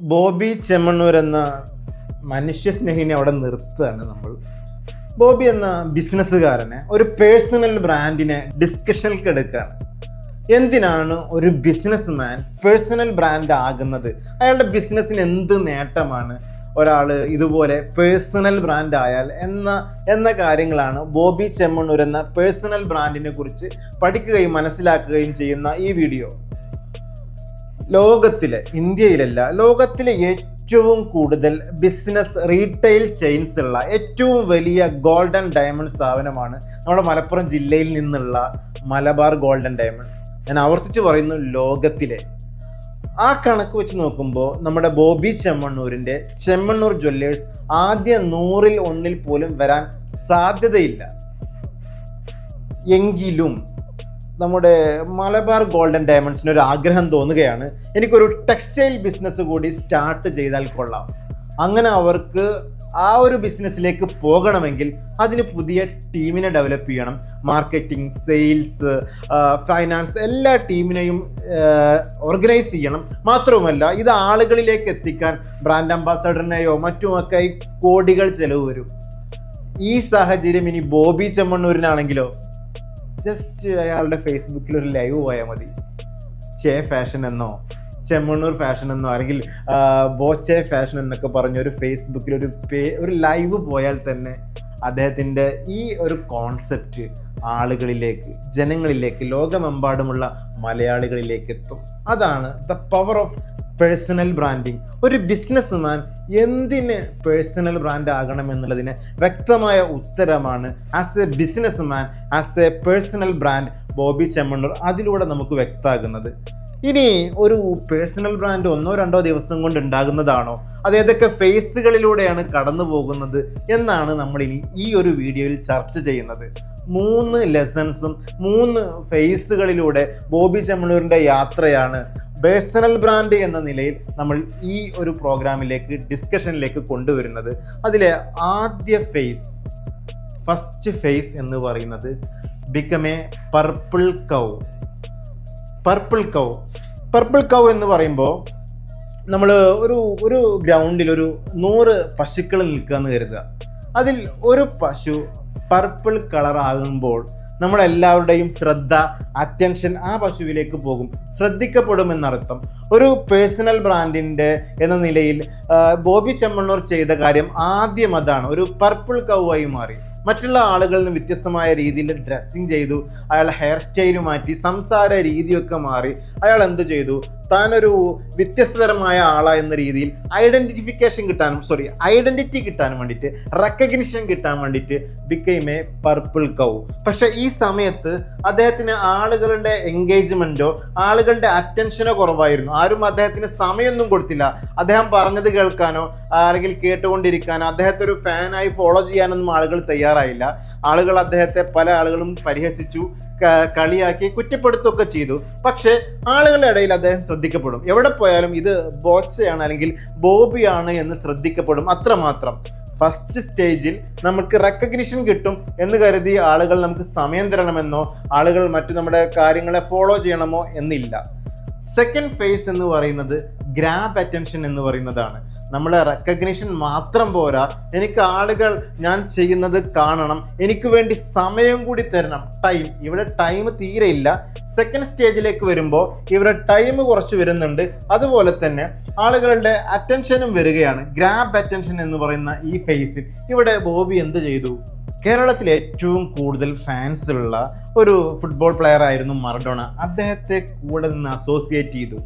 ബോബി ചെമ്മണ്ണൂർ എന്ന മനുഷ്യസ്നേഹിനെ അവിടെ നിർത്തുകയാണ് നമ്മൾ. ബോബി എന്ന ബിസിനസ്സുകാരനെ ഒരു പേഴ്സണൽ ബ്രാൻഡിനെ ഡിസ്കഷനിലേക്ക് എടുക്കുകയാണ് എന്തിനാണ് ഒരു ബിസിനസ് മാൻ പേഴ്സണൽ ബ്രാൻഡ് ആകുന്നത്? അയാളുടെ ബിസിനസ്സിന് എന്ത് നേട്ടമാണ്? ഒരാൾ ഇതുപോലെ പേഴ്സണൽ ബ്രാൻഡ് ആയാൽ എന്ന എന്ന കാര്യങ്ങളാണ് ബോബി ചെമ്മണ്ണൂർ എന്ന പേഴ്സണൽ ബ്രാൻഡിനെ കുറിച്ച് പഠിക്കുകയും മനസ്സിലാക്കുകയും ചെയ്യുന്ന ഈ വീഡിയോ. ലോകത്തിലെ ഇന്ത്യയിലല്ല ലോകത്തിലെ ഏറ്റവും കൂടുതൽ ബിസിനസ് റീറ്റെയിൽ ചെയിൻസ് ഉള്ള ഏറ്റവും വലിയ ഗോൾഡൻ ഡയമണ്ട് സ്ഥാപനമാണ് നമ്മുടെ മലപ്പുറം ജില്ലയിൽ നിന്നുള്ള മലബാർ ഗോൾഡൻ ഡയമണ്ട്സ് ഞാൻ ആവർത്തിച്ച് പറയുന്നു ലോകത്തിലെ. ആ കണക്ക് വെച്ച് നോക്കുമ്പോൾ നമ്മുടെ ബോബി ചെമ്മണ്ണൂരിന്റെ ചെമ്മണ്ണൂർ ജ്വല്ലേഴ്സ് ആദ്യ നൂറിൽ ഒന്നിൽ പോലും വരാൻ സാധ്യതയില്ല. എങ്കിലും നമ്മുടെ മലബാർ ഗോൾഡൻ ഡയമണ്ട്സിന് ഒരു ആഗ്രഹം തോന്നുകയാണ്. എനിക്കൊരു ടെക്സ്റ്റൈൽ ബിസിനസ് കൂടി സ്റ്റാർട്ട് ചെയ്താൽ കൊള്ളാം. അങ്ങനെ അവർക്ക് ആ ഒരു ബിസിനസ്സിലേക്ക് പോകണമെങ്കിൽ അതിന് പുതിയ ടീമിനെ ഡെവലപ്പ് ചെയ്യണം. മാർക്കറ്റിംഗ് സെയിൽസ് ഫൈനാൻസ് എല്ലാ ടീമിനെയും ഓർഗനൈസ് ചെയ്യണം. മാത്രവുമല്ല ഇത് ആളുകളിലേക്ക് എത്തിക്കാൻ ബ്രാൻഡ് അംബാസഡറിനെയോ മറ്റുമൊക്കെ കോടികൾ ചെലവ് വരും. ഈ സാഹചര്യം ഇനി ബോബി ചെമ്മണ്ണൂരിനാണെങ്കിലോ ജസ്റ്റ് അയാളുടെ ഫേസ്ബുക്കിൽ ഒരു ലൈവ് പോയാൽ മതി. ചേ ഫാഷൻ എന്നോ ചെമ്മണ്ണൂർ ഫാഷൻ എന്നോ അല്ലെങ്കിൽ ബോച്ചെ ഫാഷൻ എന്നൊക്കെ പറഞ്ഞ ഒരു ഫേസ്ബുക്കിൽ ഒരു പേ ഒരു ലൈവ് പോയാൽ തന്നെ അദ്ദേഹത്തിന്റെ ഈ ഒരു കോൺസെപ്റ്റ് ആളുകളിലേക്ക് ജനങ്ങളിലേക്ക് ലോകമെമ്പാടുമുള്ള മലയാളികളിലേക്ക് എത്തും. അതാണ് the power of personal branding ഒരു ബിസിനസ് മാൻ എന്തിന് പേഴ്സണൽ ബ്രാൻഡ് ആകണം എന്നുള്ളതിന് വ്യക്തമായ ഉത്തരമാണ് as a businessman as a personal brand Bobby Chemmanur അതിലൂടെ നമുക്ക് വ്യക്തമാകുന്നത്. ഇനി ഒരു പേഴ്സണൽ ബ്രാൻഡ് ഒന്നോ രണ്ടോ ദിവസം കൊണ്ട് ഉണ്ടാകുന്നതാണോ? അത് ഏതൊക്കെ ഫേസുകളിലൂടെയാണ് കടന്നു പോകുന്നത് എന്നാണ് നമ്മൾ ഇനി ഈ ഒരു വീഡിയോയിൽ ചർച്ച ചെയ്യുന്നത്. മൂന്ന് ലെസൺസും മൂന്ന് ഫേസുകളിലൂടെ ബോബി ചെമ്മണൂരിന്റെ യാത്രയാണ് പേഴ്സണൽ ബ്രാൻഡ് എന്ന നിലയിൽ നമ്മൾ ഈ ഒരു പ്രോഗ്രാമിലേക്ക് ഡിസ്കഷനിലേക്ക് കൊണ്ടുവരുന്നത്. അതിലെ ആദ്യ ഫേസ് ഫസ്റ്റ് ഫേസ് എന്ന് പറയുന്നത് become a purple cow purple cow purple cow എന്ന് പറയുമ്പോൾ നമ്മൾ ഒരു ഒരു ഗ്രൗണ്ടിൽ ഒരു നൂറ് പശുക്കൾ നിൽക്കുക എന്ന് കരുതുക. അതിൽ ഒരു പശു പർപ്പിൾ കളർ ആകുമ്പോൾ നമ്മളെല്ലാവരുടെയും ശ്രദ്ധ അറ്റൻഷൻ ആ പശുവിലേക്ക് പോകും. ശ്രദ്ധിക്കപ്പെടുമെന്നർത്ഥം. ഒരു പേഴ്സണൽ ബ്രാൻഡിന്റെ എന്ന നിലയിൽ ബോബി ചെമ്മണ്ണൂർ ചെയ്ത കാര്യം ആദ്യം അതാണ്. ഒരു പർപ്പിൾ കൗവായി മാറി. മറ്റുള്ള ആളുകളിൽ നിന്ന് വ്യത്യസ്തമായ രീതിയിൽ ഡ്രസ്സിങ് ചെയ്തു. അയാൾ ഹെയർ സ്റ്റൈൽ മാറ്റി സംസാര രീതിയൊക്കെ മാറി. അയാൾ എന്ത് ചെയ്തു? താനൊരു വ്യത്യസ്തതരമായ ആളാ എന്ന രീതിയിൽ ഐഡന്റിഫിക്കേഷൻ കിട്ടാനും സോറി ഐഡന്റിറ്റി കിട്ടാനും വേണ്ടിയിട്ട് റെക്കഗ്നിഷൻ കിട്ടാൻ വേണ്ടിയിട്ട് ബിക്കെയിം എ പർപ്പിൾ കൗ പക്ഷെ ഈ സമയത്ത് അദ്ദേഹത്തിന് ആളുകളുടെ എൻഗേജ്മെന്റോ ആളുകളുടെ അറ്റൻഷനോ കുറവായിരുന്നു. ആരും അദ്ദേഹത്തിന് സമയമൊന്നും കൊടുത്തില്ല. അദ്ദേഹം പറഞ്ഞത് കേൾക്കാനോ അല്ലെങ്കിൽ കേട്ടുകൊണ്ടിരിക്കാനോ അദ്ദേഹത്തെ ഒരു ഫാനായി ഫോളോ ചെയ്യാനൊന്നും ആളുകൾ തയ്യാറായില്ല. ആളുകൾ അദ്ദേഹത്തെ പല ആളുകളും പരിഹസിച്ചു കളിയാക്കി കുറ്റപ്പെടുത്തുകയൊക്കെ ചെയ്തു. പക്ഷേ ആളുകളുടെ ഇടയിൽ അദ്ദേഹം ശ്രദ്ധിക്കപ്പെടും. എവിടെ പോയാലും ഇത് ബോച്ചയാണ് അല്ലെങ്കിൽ ബോബിയാണ് എന്ന് ശ്രദ്ധിക്കപ്പെടും അത്രമാത്രം. ഫസ്റ്റ് സ്റ്റേജിൽ നമുക്ക് റെക്കഗ്നിഷൻ കിട്ടും എന്ന് കരുതി ആളുകൾ നമുക്ക് സമയം തരണമെന്നോ ആളുകൾ മറ്റു നമ്മുടെ കാര്യങ്ങളെ ഫോളോ ചെയ്യണമോ എന്നില്ല. സെക്കൻഡ് ഫേസ് എന്ന് പറയുന്നത് ഗ്രാബ് അറ്റൻഷൻ എന്ന് പറയുന്നതാണ്. നമ്മളെ റെക്കഗ്നിഷൻ മാത്രം പോരാ. എനിക്ക് ആളുകൾ ഞാൻ ചെയ്യുന്നത് കാണണം. എനിക്ക് വേണ്ടി സമയം കൂടി തരണം. ടൈം ഇവിടെ ടൈം തീരെ ഇല്ല. സെക്കൻഡ് സ്റ്റേജിലേക്ക് വരുമ്പോൾ ഇവിടെ ടൈം കുറച്ച് വരുന്നുണ്ട്. അതുപോലെ തന്നെ ആളുകളുടെ അറ്റൻഷനും വരികയാണ്. ഗ്രാബ് അറ്റൻഷൻ എന്ന് പറയുന്ന ഈ ഫേസിൽ ഇവിടെ ബോബി എന്ത് ചെയ്തു? കേരളത്തിൽ ഏറ്റവും കൂടുതൽ ഫാൻസ് ഉള്ള ഒരു ഫുട്ബോൾ പ്ലെയർ ആയിരുന്നു മറഡോണ. അദ്ദേഹത്തെ കൂടെ നിന്ന് അസോസിയേറ്റ് ചെയ്തു.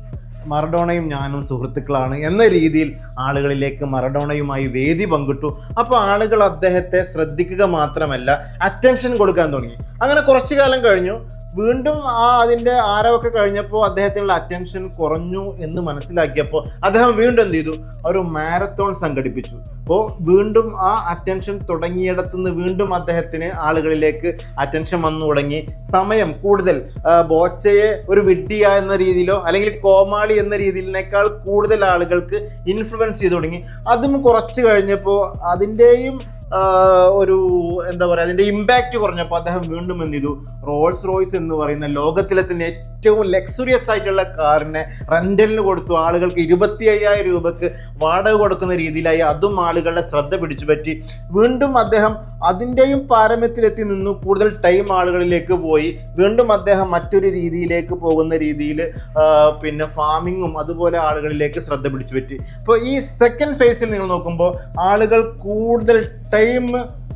മറഡോണയും ഞാനും സുഹൃത്തുക്കളാണ് എന്ന രീതിയിൽ ആളുകളിലേക്ക് മറഡോണയുമായി വേദി പങ്കിട്ടു. അപ്പോൾ ആളുകൾ അദ്ദേഹത്തെ ശ്രദ്ധിക്കുക മാത്രമല്ല അറ്റൻഷൻ കൊടുക്കാൻ തുടങ്ങി. അങ്ങനെ കുറച്ചു കാലം കഴിഞ്ഞു. വീണ്ടും ആ അതിന്റെ ആരവൊക്കെ കഴിഞ്ഞപ്പോൾ അദ്ദേഹത്തിനുള്ള അറ്റൻഷൻ കുറഞ്ഞു എന്ന് മനസ്സിലാക്കിയപ്പോൾ അദ്ദേഹം വീണ്ടും എന്ത് ചെയ്തു? ഒരു മാരത്തോൺ സംഘടിപ്പിച്ചു. അപ്പോൾ വീണ്ടും ആ അറ്റൻഷൻ തുടങ്ങിയിടത്തു നിന്ന് വീണ്ടും അദ്ദേഹത്തിന് ആളുകളിലേക്ക് അറ്റൻഷൻ വന്നു തുടങ്ങി. സമയം കൂടുതൽ ബോച്ചയെ ഒരു വിഡ്ഢിയ എന്ന രീതിയിലോ അല്ലെങ്കിൽ കോമാളി എന്ന രീതിയിലേക്കാൾ കൂടുതൽ ആളുകൾക്ക് ഇൻഫ്ലുവൻസ് ചെയ്തു തുടങ്ങി. അതും കുറച്ച് കഴിഞ്ഞപ്പോൾ അതിന്റെയും ഒരു എന്താ പറയുക അതിന്റെ ഇമ്പാക്റ്റ് കുറഞ്ഞപ്പോൾ അദ്ദേഹം വീണ്ടും എന്ത് ചെയ്തു? റോൾസ് റോയ്സ് എന്ന് പറയുന്ന ലോകത്തിലെ തന്നെ ഏറ്റവും ലക്സുറിയസ് ആയിട്ടുള്ള കാറിനെ റെന്റലിന് കൊടുത്തു. ആളുകൾക്ക് ഇരുപത്തി അയ്യായിരം രൂപക്ക് വാടക കൊടുക്കുന്ന രീതിയിലായി അതും ആളുകളുടെ ശ്രദ്ധ പിടിച്ചു പറ്റി. വീണ്ടും അദ്ദേഹം അതിന്റെയും പാരമ്യത്തിലെത്തി നിന്നു. കൂടുതൽ ടൈം ആളുകളിലേക്ക് പോയി. വീണ്ടും അദ്ദേഹം മറ്റൊരു രീതിയിലേക്ക് പോകുന്ന രീതിയിൽ പിന്നെ ഫാമിങ്ങും അതുപോലെ ആളുകളിലേക്ക് ശ്രദ്ധ പിടിച്ചു പറ്റി. അപ്പോൾ ഈ സെക്കൻഡ് ഫേസിൽ നിങ്ങൾ നോക്കുമ്പോൾ ആളുകൾ കൂടുതൽ ടൈം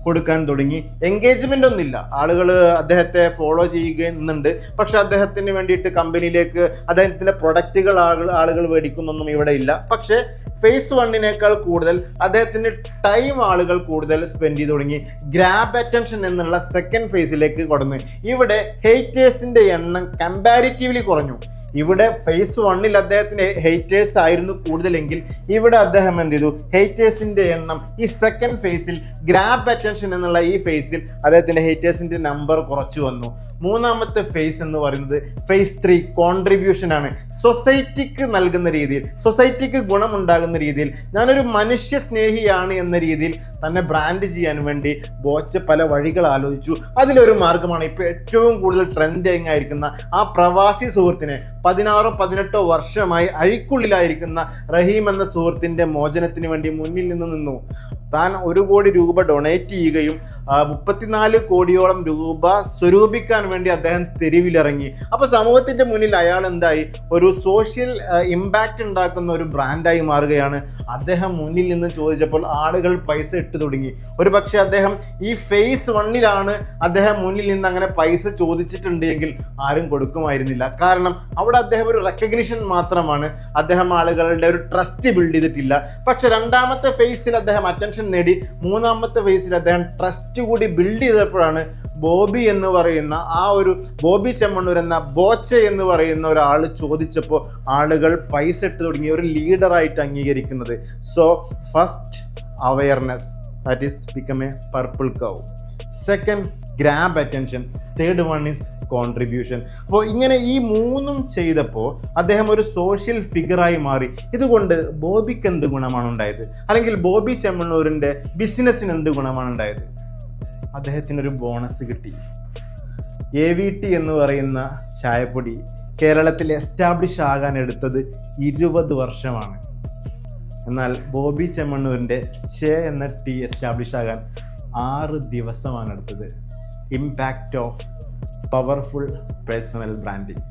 കൊടുക്കാൻ തുടങ്ങി. എൻഗേജ്മെന്റ് ഒന്നുമില്ല. ആളുകൾ അദ്ദേഹത്തെ ഫോളോ ചെയ്യുന്നുണ്ട് പക്ഷെ അദ്ദേഹത്തിന് വേണ്ടിയിട്ട് കമ്പനിയിലേക്ക് അദ്ദേഹത്തിന്റെ പ്രൊഡക്റ്റുകൾ ആളുകൾ ആളുകൾ മേടിക്കുന്നൊന്നും ഇവിടെ ഇല്ല. പക്ഷേ ഫേസ് വണ്ണിനേക്കാൾ കൂടുതൽ അദ്ദേഹത്തിന്റെ ടൈം ആളുകൾ കൂടുതൽ സ്പെൻഡ് ചെയ്ത് തുടങ്ങി. ഗ്രാബ് അറ്റൻഷൻ എന്നുള്ള സെക്കൻഡ് ഫേസിലേക്ക് കടന്നു. ഇവിടെ ഹേറ്റേഴ്സിന്റെ എണ്ണം കമ്പാരിറ്റീവ്ലി കുറഞ്ഞു. ഇവിടെ ഫേസ് വണ്ണിൽ അദ്ദേഹത്തിന് ഹെയ്റ്റേഴ്സ് ആയിരുന്നു കൂടുതലെങ്കിൽ ഇവിടെ അദ്ദേഹം എന്ത് ചെയ്തു? ഹേറ്റേഴ്സിന്റെ എണ്ണം ഈ സെക്കൻഡ് ഫേസിൽ ഗ്രാബ് അറ്റൻഷൻ എന്നുള്ള ഈ ഫേസിൽ അദ്ദേഹത്തിന്റെ ഹേറ്റേഴ്സിന്റെ നമ്പർ കുറച്ചു വന്നു. മൂന്നാമത്തെ ഫേസ് എന്ന് പറയുന്നത് ഫേസ് ത്രീ കോൺട്രിബ്യൂഷൻ ആണ്. സൊസൈറ്റിക്ക് നൽകുന്ന രീതിയിൽ സൊസൈറ്റിക്ക് ഗുണമുണ്ടാകുന്ന രീതിയിൽ ഞാനൊരു മനുഷ്യ സ്നേഹിയാണ് എന്ന രീതിയിൽ തന്നെ ബ്രാൻഡ് ചെയ്യാൻ വേണ്ടി ബോച്ച് പല വഴികൾ ആലോചിച്ചു. അതിലൊരു മാർഗമാണ് ഇപ്പോൾ ഏറ്റവും കൂടുതൽ ട്രെൻഡിങ് ആയിരിക്കുന്ന ആ പ്രവാസി സുഹൃത്തിനെ പതിനാറോ പതിനെട്ടോ വർഷമായി അഴിക്കുള്ളിലായിരിക്കുന്ന റഹീം എന്ന സുഹൃത്തിന്റെ മോചനത്തിന് വേണ്ടി മുന്നിൽ നിന്ന് നിന്നു. താൻ ഒരു കോടി രൂപ ഡൊണേറ്റ് ചെയ്യുകയും മുപ്പത്തിനാല് കോടിയോളം രൂപ സ്വരൂപിക്കാൻ വേണ്ടി അദ്ദേഹം തെരുവിലിറങ്ങി. അപ്പോൾ സമൂഹത്തിന്റെ മുന്നിൽ അയാൾ എന്തായി? ഒരു സോഷ്യൽ ഇമ്പാക്റ്റ് ഉണ്ടാക്കുന്ന ഒരു ബ്രാൻഡായി മാറുകയാണ്. അദ്ദേഹം മുന്നിൽ നിന്ന് ചോദിച്ചപ്പോൾ ആളുകൾ പൈസ ഇട്ട് തുടങ്ങി. ഒരു പക്ഷേ അദ്ദേഹം ഈ ഫേസ് വണ്ണിലാണ് അദ്ദേഹം മുന്നിൽ നിന്ന് അങ്ങനെ പൈസ ചോദിച്ചിട്ടുണ്ടെങ്കിൽ ആരും കൊടുക്കുമായിരുന്നില്ല. കാരണം അവിടെ അദ്ദേഹം ഒരു റെക്കഗ്നിഷൻ മാത്രമാണ്. അദ്ദേഹം ആളുകളുടെ ഒരു ട്രസ്റ്റ് ബിൽഡ് ചെയ്തിട്ടില്ല. പക്ഷെ രണ്ടാമത്തെ ഫേസിൽ അദ്ദേഹം അറ്റൻഷൻ നേടി മൂന്നാമത്തെ വയസ്സിൽ അദ്ദേഹം ട്രസ്റ്റ് കൂടി ബിൽഡ് ചെയ്തപ്പോഴാണ് ബോബി എന്ന് പറയുന്ന ആ ഒരു ബോബി ചെമ്മണ്ണൂർ എന്ന ബോച്ച എന്ന് പറയുന്ന ഒരാൾ ചോദിച്ചപ്പോൾ ആളുകൾ പൈസ ഇട്ട് തുടങ്ങി ഒരു ലീഡറായിട്ട് അംഗീകരിക്കുന്നത്. So first awareness that is become a purple cow second grab attention third one is contribution അപ്പോൾ ഇങ്ങനെ ഈ മൂന്നും ചെയ്തപ്പോൾ അദ്ദേഹം ഒരു സോഷ്യൽ ഫിഗറായി മാറി. ഇതുകൊണ്ട് ബോബിക്ക് എന്ത് ഗുണമാണ് ഉണ്ടായത്? അല്ലെങ്കിൽ ബോബി ചെമ്മണ്ണൂരിന്റെ ബിസിനസ്സിന് എന്ത് ഗുണമാണ് ഉണ്ടായത്? അദ്ദേഹത്തിനൊരു ബോണസ് കിട്ടി. എ വി ടി എന്ന് പറയുന്ന ചായപ്പൊടി കേരളത്തിൽ എസ്റ്റാബ്ലിഷ് ആകാൻ എടുത്തത് ഇരുപത് വർഷമാണ്. എന്നാൽ ബോബി ചെമ്മണ്ണൂരിന്റെ ചെ എന്ന ടീ എസ്റ്റാബ്ലിഷ് ആകാൻ ആറ് ദിവസമാണ് എടുത്തത്. Impact of powerful personal branding